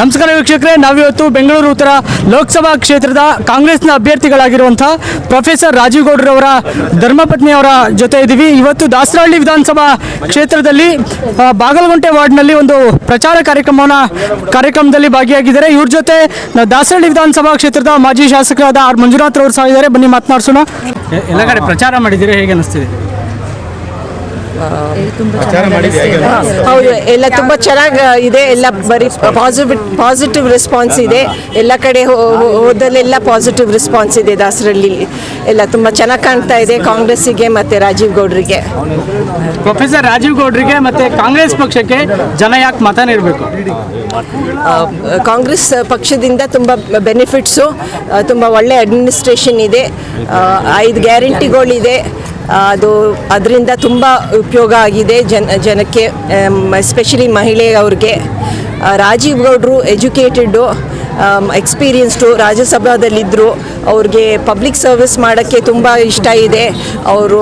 ನಮಸ್ಕಾರ ವೀಕ್ಷಕರೇ, ನಾವಿವತ್ತು ಬೆಂಗಳೂರು ಉತ್ತರ ಲೋಕಸಭಾ ಕ್ಷೇತ್ರದ ಕಾಂಗ್ರೆಸ್ನ ಅಭ್ಯರ್ಥಿಗಳಾಗಿರುವಂಥ ಪ್ರೊಫೆಸರ್ ರಾಜೀವ್ ಗೌಡ್ರವರ ಧರ್ಮಪತ್ನಿಯವರ ಜೊತೆ ಇದ್ದೀವಿ. ಇವತ್ತು ದಾಸರಹಳ್ಳಿ ವಿಧಾನಸಭಾ ಕ್ಷೇತ್ರದಲ್ಲಿ ಬಾಗಲಗುಂಟೆ ವಾರ್ಡ್ನಲ್ಲಿ ಒಂದು ಪ್ರಚಾರ ಕಾರ್ಯಕ್ರಮವನ್ನು, ಕಾರ್ಯಕ್ರಮದಲ್ಲಿ ಭಾಗಿಯಾಗಿದ್ದಾರೆ. ಇವ್ರ ಜೊತೆ ದಾಸರಹಳ್ಳಿ ವಿಧಾನಸಭಾ ಕ್ಷೇತ್ರದ ಮಾಜಿ ಶಾಸಕರಾದ ಆರ್ ಮಂಜುನಾಥ್ ಅವರು ಸಹ ಇದ್ದಾರೆ. ಬನ್ನಿ ಮಾತನಾಡಿಸೋಣ. ಎಲ್ಲ ಕಡೆ ಪ್ರಚಾರ ಮಾಡಿದ್ದೀರಿ? ಹೇಗೆ ಅನಿಸ್ತಿದೆ? ಹೌದು ಎಲ್ಲ ತುಂಬ ಚೆನ್ನಾಗಿ ಇದೆ ಎಲ್ಲ ಬರೀ ಪಾಸಿಟಿವ್ ಪಾಸಿಟಿವ್ ರೆಸ್ಪಾನ್ಸ್ ಇದೆ. ಎಲ್ಲ ಕಡೆ ಹೋದಲ್ಲೆಲ್ಲ ಪಾಸಿಟಿವ್ ರೆಸ್ಪಾನ್ಸ್ ಇದೆ ದಾಸರಳ್ಳಿ. ಎಲ್ಲ ತುಂಬ ಚೆನ್ನಾಗಿ ಕಾಣ್ತಾ ಇದೆ ಕಾಂಗ್ರೆಸ್ಸಿಗೆ ಮತ್ತು ರಾಜೀವ್ ಗೌಡ್ರಿಗೆ. ಪ್ರೊಫೆಸರ್ ರಾಜೀವ್ ಗೌಡ್ರಿಗೆ ಮತ್ತೆ ಕಾಂಗ್ರೆಸ್ ಪಕ್ಷಕ್ಕೆ ಜನ ಯಾಕೆ ಮತ ನೀಡಬೇಕು? ಕಾಂಗ್ರೆಸ್ ಪಕ್ಷದಿಂದ ತುಂಬ ಬೆನಿಫಿಟ್ಸು ತುಂಬ ಒಳ್ಳೆ ಅಡ್ಮಿನಿಸ್ಟ್ರೇಷನ್ ಇದೆ. ಐದು ಗ್ಯಾರಂಟಿಗಳಿದೆ ಅದು ಅದರಿಂದ ತುಂಬ ಉಪಯೋಗ ಆಗಿದೆ ಜನ, ಜನಕ್ಕೆ ಎಸ್ಪೆಷಲಿ ಮಹಿಳೆಯವ್ರಿಗೆ. ರಾಜೀವ್ ಗೌಡರು ಎಜುಕೇಟೆಡ್ಡು ಎಕ್ಸ್ಪೀರಿಯನ್ಸ್ಡು ರಾಜ್ಯಸಭಾದಲ್ಲಿದ್ದರು ಅವ್ರಿಗೆ ಪಬ್ಲಿಕ್ ಸರ್ವಿಸ್ ಮಾಡೋಕ್ಕೆ ತುಂಬ ಇಷ್ಟ ಇದೆ. ಅವರು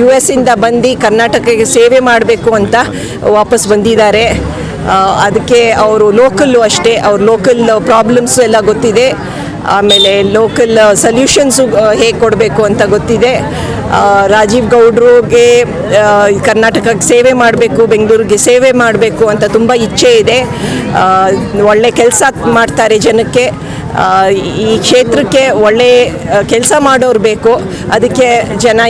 ಯು ಎಸ್ಸಿಂದ ಬಂದು ಕರ್ನಾಟಕಕ್ಕೆ ಸೇವೆ ಮಾಡಬೇಕು ಅಂತ ವಾಪಸ್ ಬಂದಿದ್ದಾರೆ. ಅದಕ್ಕೆ ಅವರು ಲೋಕಲ್ಲು ಅಷ್ಟೇ. ಅವ್ರ ಲೋಕಲ್ ಪ್ರಾಬ್ಲಮ್ಸ್ ಎಲ್ಲ ಗೊತ್ತಿದೆ. ಆಮೇಲೆ ಲೋಕಲ್ ಸಲ್ಯೂಷನ್ಸು ಹೇಗೆ ಕೊಡಬೇಕು ಅಂತ ಗೊತ್ತಿದೆ. ರಾಜೀವ್ ಗೌಡ್ರಿಗೆ ಕರ್ನಾಟಕಕ್ಕೆ ಸೇವೆ ಮಾಡಬೇಕು ಬೆಂಗಳೂರಿಗೆ ಸೇವೆ ಮಾಡಬೇಕು ಅಂತ ತುಂಬ ಇಚ್ಛೆ ಇದೆ. ಒಳ್ಳೆ ಕೆಲಸ ಮಾಡ್ತಾರೆ ಜನಕ್ಕೆ. ಈ ಕ್ಷೇತ್ರಕ್ಕೆ ಒಳ್ಳೆ ಕೆಲಸ ಮಾಡೋರು ಬೇಕು. ಅದಕ್ಕೆ ಜನ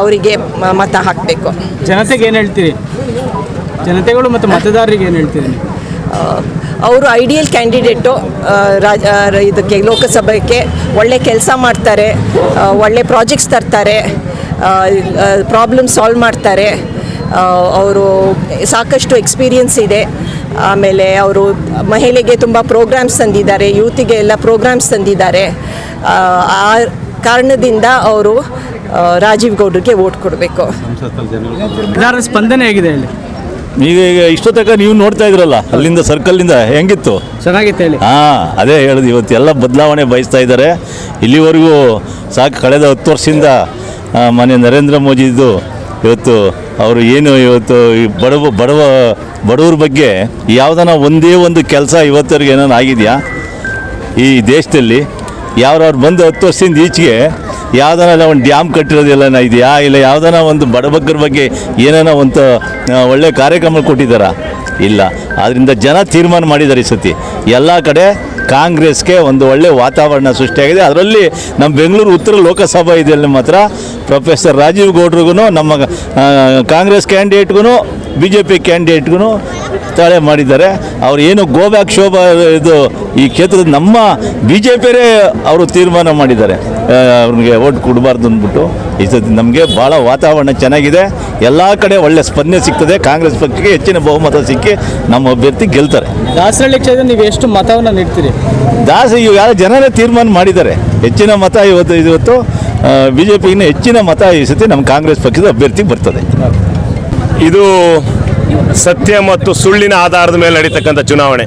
ಅವರಿಗೆ ಮತ ಹಾಕಬೇಕು. ಜನತೆಗೆ ಏನು ಹೇಳ್ತೀರಿ? ಜನತೆಗಳು ಮತ್ತು ಮತದಾರರಿಗೆ ಏನು ಹೇಳ್ತೀರಿ? ಅವರು ಐಡಿಯಲ್ ಕ್ಯಾಂಡಿಡೇಟು ರಾಜ ಇದಕ್ಕೆ ಲೋಕಸಭೆಗೆ ಒಳ್ಳೆ ಕೆಲಸ ಮಾಡ್ತಾರೆ ಒಳ್ಳೆ ಪ್ರಾಜೆಕ್ಟ್ಸ್ ತರ್ತಾರೆ ಪ್ರಾಬ್ಲಮ್ ಸಾಲ್ವ್ ಮಾಡ್ತಾರೆ. ಅವರು ಸಾಕಷ್ಟು ಎಕ್ಸ್ಪೀರಿಯನ್ಸ್ ಇದೆ. ಆಮೇಲೆ ಅವರು ಮಹಿಳೆಗೆ ತುಂಬ ಪ್ರೋಗ್ರಾಮ್ಸ್ ತಂದಿದ್ದಾರೆ ಯೂತಿಗೆ ಎಲ್ಲ ಪ್ರೋಗ್ರಾಮ್ಸ್ ತಂದಿದ್ದಾರೆ. ಆ, ಕಾರಣದಿಂದ ಅವರು ರಾಜೀವ್ ಗೌಡ್ರಿಗೆ ವೋಟ್ ಕೊಡಬೇಕು. ಸ್ಪಂದನೆ ಹೇಗಿದೆ ಹೇಳಿ? ಈಗ ಈಗ ಇಷ್ಟು ತನಕ ನೀವು ನೋಡ್ತಾ ಇದ್ರಲ್ಲ ಅಲ್ಲಿಂದ ಸರ್ಕಲ್ನಿಂದ ಹೆಂಗಿತ್ತು? ಚೆನ್ನಾಗಿತ್ತು ಹೇಳಿ. ಹಾಂ ಅದೇ ಹೇಳೋದು ಇವತ್ತು ಎಲ್ಲ ಬದಲಾವಣೆ ಬಯಸ್ತಾ ಇದ್ದಾರೆ. ಇಲ್ಲಿವರೆಗೂ ಸಾಕು ಕಳೆದ ಹತ್ತು ವರ್ಷದಿಂದ ಮಾನ್ಯ ನರೇಂದ್ರ ಮೋದಿದು ಇವತ್ತು ಅವರು ಏನು ಇವತ್ತು ಈ ಬಡವ ಬಡವ ಬಡವ್ರ ಬಗ್ಗೆ ಯಾವ್ದಾನ ಒಂದೇ ಒಂದು ಕೆಲಸ ಇವತ್ತವರೆಗೆ ಏನಾರು ಆಗಿದೆಯಾ? ಈ ದೇಶದಲ್ಲಿ ಯಾರು ಅವ್ರು ಬಂದು ಹತ್ತು ವರ್ಷದಿಂದ ಈಚೆಗೆ ಯಾವ್ದಾನ ಒಂದು ಡ್ಯಾಮ್ ಕಟ್ಟಿರೋದೆಲ್ಲ ಇದೆಯಾ? ಇಲ್ಲ ಯಾವ್ದಾನ ಒಂದು ಬಡಬಗ್ಗರ ಬಗ್ಗೆ ಏನಾನ ಒಂದು ಒಳ್ಳೆ ಕಾರ್ಯಕ್ರಮ ಕೊಟ್ಟಿದ್ದಾರಾ? ಇಲ್ಲ. ಆದ್ದರಿಂದ ಜನ ತೀರ್ಮಾನ ಮಾಡಿದ್ದಾರೆ ಈ ಸತಿ. ಎಲ್ಲ ಕಡೆ ಕಾಂಗ್ರೆಸ್ಗೆ ಒಂದು ಒಳ್ಳೆ ವಾತಾವರಣ ಸೃಷ್ಟಿಯಾಗಿದೆ. ಅದರಲ್ಲಿ ನಮ್ಮ ಬೆಂಗಳೂರು ಉತ್ತರ ಲೋಕಸಭಾ ಇದೆಯಲ್ಲಿ ಮಾತ್ರ ಪ್ರೊಫೆಸರ್ ರಾಜೀವ್ ಗೌಡ್ರಿಗೂ ನಮ್ಮ ಕಾಂಗ್ರೆಸ್ ಕ್ಯಾಂಡಿಡೇಟ್ಗೂ ಬಿ ಜೆ ಪಿ ಕ್ಯಾಂಡಿಡೇಟ್ಗೂ ತಾಳೆ ಮಾಡಿದ್ದಾರೆ. ಅವ್ರು ಏನು ಗೋಬ್ಯಾಕ್ ಶೋಭಾ ಇದು ಈ ಕ್ಷೇತ್ರದ ನಮ್ಮ ಬಿ ಜೆ ಪಿಯರೇ ಅವರು ತೀರ್ಮಾನ ಮಾಡಿದ್ದಾರೆ. ಅವ್ರಿಗೆ ಓಟ್ ಕೊಡಬಾರ್ದು ಅಂದ್ಬಿಟ್ಟು ಈ ಸತಿ ನಮಗೆ ಭಾಳ ವಾತಾವರಣ ಚೆನ್ನಾಗಿದೆ. ಎಲ್ಲ ಕಡೆ ಒಳ್ಳೆ ಸ್ಪಂದನೆ ಸಿಗ್ತದೆ. ಕಾಂಗ್ರೆಸ್ ಪಕ್ಷಕ್ಕೆ ಹೆಚ್ಚಿನ ಬಹುಮತ ಸಿಕ್ಕಿ ನಮ್ಮ ಅಭ್ಯರ್ಥಿ ಗೆಲ್ತಾರೆ. ದಾಸರಳ್ಳಿ ಕ್ಷೇತ್ರ ನೀವು ಎಷ್ಟು ಮತವನ್ನು ನೀಡ್ತೀರಿ? ದಾಸ ಯಾರು ಜನರೇ ತೀರ್ಮಾನ ಮಾಡಿದ್ದಾರೆ. ಹೆಚ್ಚಿನ ಮತ ಇವತ್ತು ಇವತ್ತು ಬಿ ಜೆ ಪಿಗಿನ್ನ ಹೆಚ್ಚಿನ ಮತ ಈ ಸತಿ ನಮ್ಮ ಕಾಂಗ್ರೆಸ್ ಪಕ್ಷದ ಅಭ್ಯರ್ಥಿ ಬರ್ತದೆ. ಇದು ಸತ್ಯ ಮತ್ತು ಸುಳ್ಳಿನ ಆಧಾರದ ಮೇಲೆ ನಡೀತಕ್ಕಂಥ ಚುನಾವಣೆ.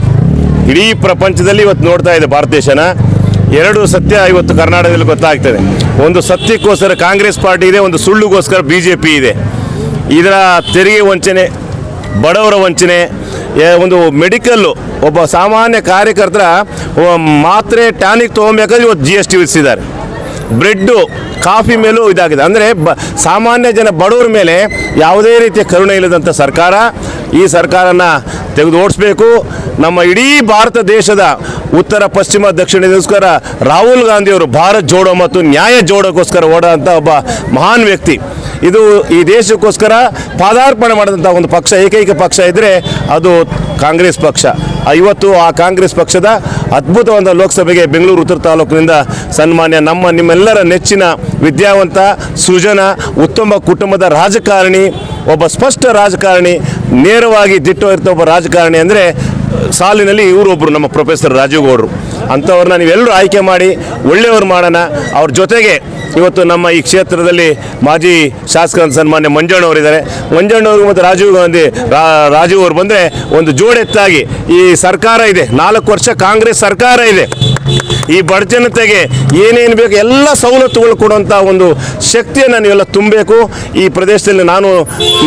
ಇಡೀ ಪ್ರಪಂಚದಲ್ಲಿ ಇವತ್ತು ನೋಡ್ತಾ ಇದೆ ಭಾರತ ದೇಶನ. ಎರಡು ಸತ್ಯ ಇವತ್ತು ಕರ್ನಾಟಕದಲ್ಲಿ ಗೊತ್ತಾಗ್ತದೆ. ಒಂದು ಸತ್ಯಕ್ಕೋಸ್ಕರ ಕಾಂಗ್ರೆಸ್ ಪಾರ್ಟಿ ಇದೆ, ಒಂದು ಸುಳ್ಳುಗೋಸ್ಕರ ಬಿ ಜೆ ಪಿ ಇದೆ. ಇದರ ತೆರಿಗೆ ವಂಚನೆ, ಬಡವರ ವಂಚನೆ ಒಂದು ಮೆಡಿಕಲ್ಲು ಒಬ್ಬ ಸಾಮಾನ್ಯ ಕಾರ್ಯಕರ್ತರ ಮಾತ್ರೆ ಟ್ಯಾನಿಕ್ ತೊಗೊಬೇಕಾದ್ರೆ ಇವತ್ತು ಜಿ ಎಸ್ ಟಿ ವಿಧಿಸಿದ್ದಾರೆ. ಬ್ರೆಡ್ಡು, ಕಾಫಿ ಮೇಲೂ ಇದಾಗಿದೆ. ಅಂದರೆ ಬ ಸಾಮಾನ್ಯ ಜನ ಬಡವರ ಮೇಲೆ ಯಾವುದೇ ರೀತಿಯ ಕರುಣೆ ಇಲ್ಲದಂಥ ಸರ್ಕಾರ ಈ ಸರ್ಕಾರನ ತೆಗೆದು ಓಡಿಸ್ಬೇಕು ನಮ್ಮ ಇಡೀ ಭಾರತ ದೇಶದ ಉತ್ತರ, ಪಶ್ಚಿಮ ದಕ್ಷಿಣದೋಸ್ಕರ ರಾಹುಲ್ ಗಾಂಧಿಯವರು ಭಾರತ್ ಜೋಡೋ ಮತ್ತು ನ್ಯಾಯ ಜೋಡೋಕ್ಕೋಸ್ಕರ ಓಡೋಂಥ ಒಬ್ಬ ಮಹಾನ್ ವ್ಯಕ್ತಿ. ಇದು ಈ ದೇಶಕ್ಕೋಸ್ಕರ ಪಾದಾರ್ಪಣೆ ಮಾಡಿದಂಥ ಒಂದು ಪಕ್ಷ, ಏಕೈಕ ಪಕ್ಷ ಇದ್ದರೆ ಅದು ಕಾಂಗ್ರೆಸ್ ಪಕ್ಷ. ಇವತ್ತು ಆ ಕಾಂಗ್ರೆಸ್ ಪಕ್ಷದ ಅದ್ಭುತವಾದ ಲೋಕಸಭೆಗೆ ಬೆಂಗಳೂರು, ಉತ್ತರ ತಾಲೂಕಿನಿಂದ ಸನ್ಮಾನ್ಯ ನಮ್ಮ ನಿಮ್ಮೆಲ್ಲರ ನೆಚ್ಚಿನ ವಿದ್ಯಾವಂತ, ಸೃಜನ, ಉತ್ತಮ ಕುಟುಂಬದ ರಾಜಕಾರಣಿ ಒಬ್ಬ ಸ್ಪಷ್ಟ ರಾಜಕಾರಣಿ ನೇರವಾಗಿ ದಿಟ್ಟೋಗಿರ್ತ ಒಬ್ಬ ರಾಜಕಾರಣಿ ಅಂದರೆ ಸಾಲಿನಲ್ಲಿ ಇವರೊಬ್ಬರು ನಮ್ಮ ಪ್ರೊಫೆಸರ್ ರಾಜೀವ್ ಗೌಡರು. ಅಂಥವ್ರನ್ನ ನೀವೆಲ್ಲರೂ ಆಯ್ಕೆ ಮಾಡಿ ಒಳ್ಳೆಯವ್ರು ಮಾಡೋಣ. ಅವ್ರ ಜೊತೆಗೆ ಇವತ್ತು ನಮ್ಮ ಈ ಕ್ಷೇತ್ರದಲ್ಲಿ ಮಾಜಿ ಶಾಸಕ ಸನ್ಮಾನ್ಯ ಮಂಜಣ್ಣವರಿದ್ದಾರೆ ಮಂಜಣ್ಣವರು ಮತ್ತು ರಾಜೀವ್ ಗಾಂಧಿ ರಾಜೀವ್ ಅವರು ಬಂದರೆ ಒಂದು ಜೋಡೆತ್ತಾಗಿ ಈ ಸರ್ಕಾರ ಇದೆ. ನಾಲ್ಕು ವರ್ಷ ಕಾಂಗ್ರೆಸ್ ಸರ್ಕಾರ ಇದೆ. ಈ ಬಡಜನತೆಗೆ ಏನೇನು ಬೇಕು, ಎಲ್ಲ ಸವಲತ್ತುಗಳು ಕೊಡುವಂಥ ಒಂದು ಶಕ್ತಿಯನ್ನು ನೀವೆಲ್ಲ ತುಂಬಬೇಕು. ಈ ಪ್ರದೇಶದಲ್ಲಿ ನಾನು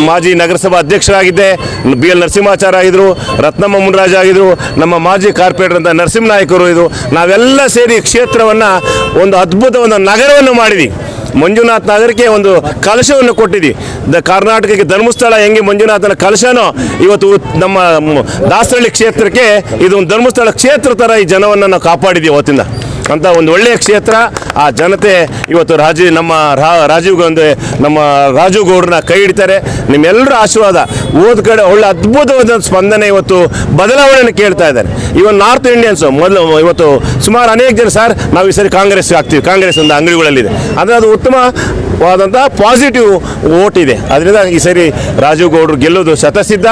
ಮಾಜಿ ನಗರಸಭಾ ಅಧ್ಯಕ್ಷರಾಗಿದ್ದೆ, ಬಿ ಎಲ್ ನರಸಿಂಹಾಚಾರ ಆಗಿದ್ರು, ರತ್ನಮ್ಮ ಮುನ್ರಾಜ್ ಆಗಿದ್ರು, ನಮ್ಮ ಮಾಜಿ ಕಾರ್ಪೊರೇಟರ್ ಅಂತ ನರಸಿಂಹನಾಯಕರು ಇದು ನಾವೆಲ್ಲ ಸೇರಿ ಕ್ಷೇತ್ರವನ್ನು, ಒಂದು ಅದ್ಭುತ ಒಂದು ನಗರವನ್ನು ಮಾಡಿದ್ವಿ. ಮಂಜುನಾಥ್ ನಗರಕ್ಕೆ ಒಂದು ಕಲಶವನ್ನು ಕೊಟ್ಟಿದ್ವಿ. ದ ಕರ್ನಾಟಕಕ್ಕೆ ಧರ್ಮಸ್ಥಳ ಹೆಂಗೆ ಮಂಜುನಾಥನ ಕಲಶನೋ, ಇವತ್ತು ನಮ್ಮ ದಾಸರಳ್ಳಿ ಕ್ಷೇತ್ರಕ್ಕೆ ಇದು ಒಂದು ಧರ್ಮಸ್ಥಳ ಕ್ಷೇತ್ರ ಥರ ಈ ಜನವನ್ನು ನಾವು ಕಾಪಾಡಿದ್ದೀವಿ ಅವತ್ತಿಂದ. ಅಂತ ಒಂದು ಒಳ್ಳೆಯ ಕ್ಷೇತ್ರ. ಆ ಜನತೆ ಇವತ್ತು ರಾಜೀವ್ ನಮ್ಮ ರಾಜೀವ್ ಗಾಂಧಿ, ನಮ್ಮ ರಾಜೀವ್ ಗೌಡ್ರನ್ನ ಕೈ ಹಿಡಿತಾರೆ. ನಿಮ್ಮೆಲ್ಲರ ಆಶೀರ್ವಾದ ಓದ್ ಕಡೆ ಒಳ್ಳೆ ಅದ್ಭುತವಾದ ಸ್ಪಂದನೆ ಇವತ್ತು ಬದಲಾವಣೆಯನ್ನು ಕೇಳ್ತಾ ಇದ್ದಾರೆ. ಇವನ್ ನಾರ್ತ್ ಇಂಡಿಯನ್ಸ್ ಮೊದಲು ಇವತ್ತು ಸುಮಾರು ಅನೇಕ ಜನ, ಸರ್, ನಾವು ಈ ಸರಿ ಕಾಂಗ್ರೆಸ್ ಆಗ್ತೀವಿ. ಕಾಂಗ್ರೆಸ್ ಒಂದು ಅಂಗಡಿಗಳಲ್ಲಿದೆ ಅಂದರೆ ಅದು ಉತ್ತಮವಾದಂಥ ಪಾಸಿಟಿವ್ ಓಟ್ ಇದೆ. ಅದರಿಂದ ಈ ಸರಿ ರಾಜೀವ್ ಗೌಡರು ಗೆಲ್ಲೋದು ಶತಸಿದ್ಧ.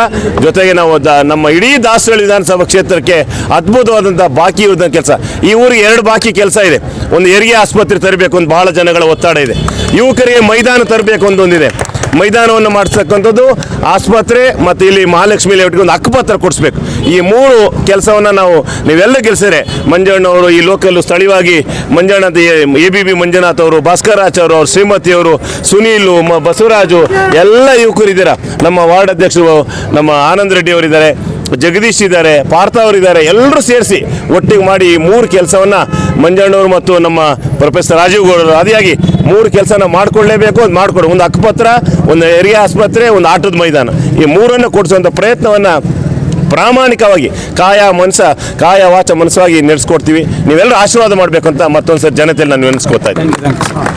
ಜೊತೆಗೆ ನಾವು ನಮ್ಮ ಇಡೀ ದಾಸರಳ್ಳಿ ವಿಧಾನಸಭಾ ಕ್ಷೇತ್ರಕ್ಕೆ ಅದ್ಭುತವಾದಂಥ ಬಾಕಿ ಇರೋದ ಕೆಲಸ. ಈ ಊರಿಗೆ ಎರಡು ಬಾಕಿ ಕೆಲಸ ಇದೆ. ಒಂದು ಹೆರಿಗೆ ಆಸ್ಪತ್ರೆ ತರಬೇಕು ಅಂತ ಬಹಳ ಜನಗಳ ಒತ್ತಡ ಇದೆ. ಯುವಕರಿಗೆ ಮೈದಾನ ತರಬೇಕು ಅಂತ ಒಂದಿದೆ. ಮೈದಾನವನ್ನು ಮಾಡಿಸ್ತಕ್ಕಂಥದ್ದು ಆಸ್ಪತ್ರೆ ಮತ್ತು ಇಲ್ಲಿ ಮಹಾಲಕ್ಷ್ಮಿ ಲೇಔಟ್ಗೆ ಒಂದು ಹಕ್ಕುಪತ್ರ ಕೊಡಿಸ್ಬೇಕು. ಈ ಮೂರು ಕೆಲಸವನ್ನು ನಾವು ನೀವೆಲ್ಲ ಗೆಲ್ಸಿದ್ರೆ ಮಂಜಣ್ಣವರು ಈ ಲೋಕಲ್ಲು ಸ್ಥಳೀಯವಾಗಿ Manjanna A B B Manjunath ಅವರು ಭಾಸ್ಕರಾಚಾರ್ಯ ಅವರು ಅವ್ರ, ಶ್ರೀಮತಿ ಅವರು, ಸುನೀಲು ಬಸವರಾಜು ಎಲ್ಲ ಯುವಕರಿದ್ದೀರ ನಮ್ಮ ವಾರ್ಡ್ ಅಧ್ಯಕ್ಷರು, ನಮ್ಮ ಆನಂದ್ ರೆಡ್ಡಿ ಅವರಿದ್ದಾರೆ. ಜಗದೀಶ್ ಇದ್ದಾರೆ, ಪಾರ್ಥ ಅವರಿದ್ದಾರೆ ಎಲ್ಲರೂ ಸೇರಿಸಿ ಒಟ್ಟಿಗೆ ಮಾಡಿ ಈ ಮೂರು ಕೆಲಸವನ್ನು ಮಂಜಣ್ಣವರು ಮತ್ತು ನಮ್ಮ ಪ್ರೊಫೆಸರ್ ರಾಜೀವ್ ಗೌಡರು ಅದಿಯಾಗಿ ಮೂರು ಕೆಲಸನ ಮಾಡಿಕೊಳ್ಳೇಬೇಕು ಅದು ಮಾಡಿಕೊಡು. ಒಂದು ಅಕ್ಕಪತ್ರ, ಒಂದು ಹೆರಿಗೆ ಆಸ್ಪತ್ರೆ, ಒಂದು ಆಟದ ಮೈದಾನ. ಈ ಮೂರನ್ನು ಕೊಡಿಸುವಂಥ ಪ್ರಯತ್ನವನ್ನು ಪ್ರಾಮಾಣಿಕವಾಗಿ ಕಾಯ ಮನಸ, ಕಾಯ ವಾಚ ಮನಸ್ಸಾಗಿ ನಡೆಸ್ಕೊಡ್ತೀವಿ. ನೀವೆಲ್ಲರೂ ಆಶೀರ್ವಾದ ಮಾಡಬೇಕು ಅಂತ ಮತ್ತೊಂದು ಸರ್ ಜನತೆಯಲ್ಲಿ ನಾನು ನೆನೆಸ್ಕೊತಾ ಇದ್ದೀನಿ